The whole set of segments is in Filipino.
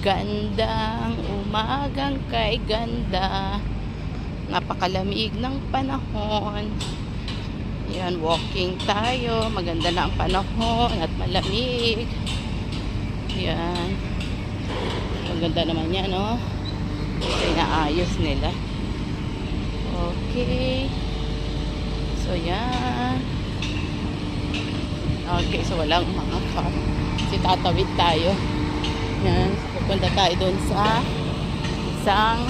Magandang umagang kay ganda. Napakalamig ng panahon. Yan, walking tayo. Maganda na ang panahon at malamig. Yan. Maganda naman yan, no? Inaayos nila. Okay. So, yan. Okay, so walang mga car. Kasi tatawid tayo. Yan. Pupunta tayo doon sa isang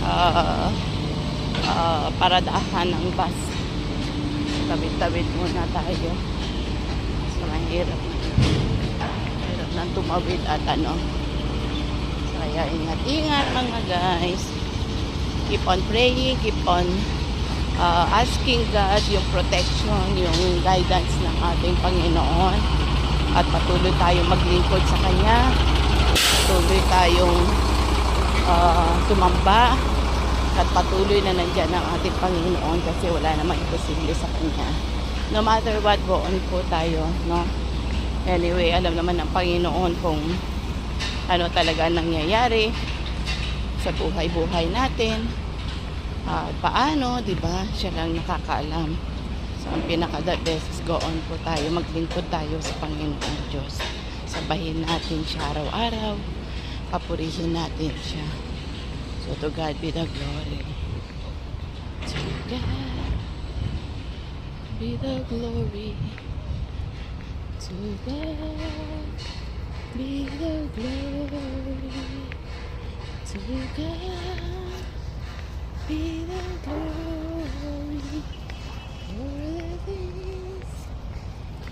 uh, uh, paradahan ng bus. Tawid-tawid muna tayo. So, mahirap. Mahirap nang tumawid at ano. So, kaya ingat-ingat mga guys. Keep on praying, keep on uh, asking God yung protection, yung guidance ng ating Panginoon. At patuloy tayong maglingkod sa Kanya. Patuloy tayong uh, tumamba. At patuloy na nandyan ang ating Panginoon kasi wala namang imposible sa Kanya. No matter what, go on po tayo. No? Anyway, alam naman ng Panginoon kung ano talaga ang nangyayari sa buhay-buhay natin at paano, 'di ba? Siya lang nakakaalam. So, ang pinaka the best is go on po tayo, maglingkod tayo sa Panginoon Diyos. Sabahin natin siya araw-araw. Papurihin natin siya. So, to God be the glory. To God be the glory. To God be the glory. To God be the glory for things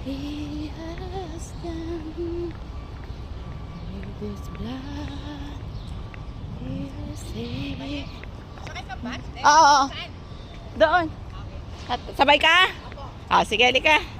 He has done. With His blood, we are saved. Oo. Doon. Sabay ka? Ah, sige, halika.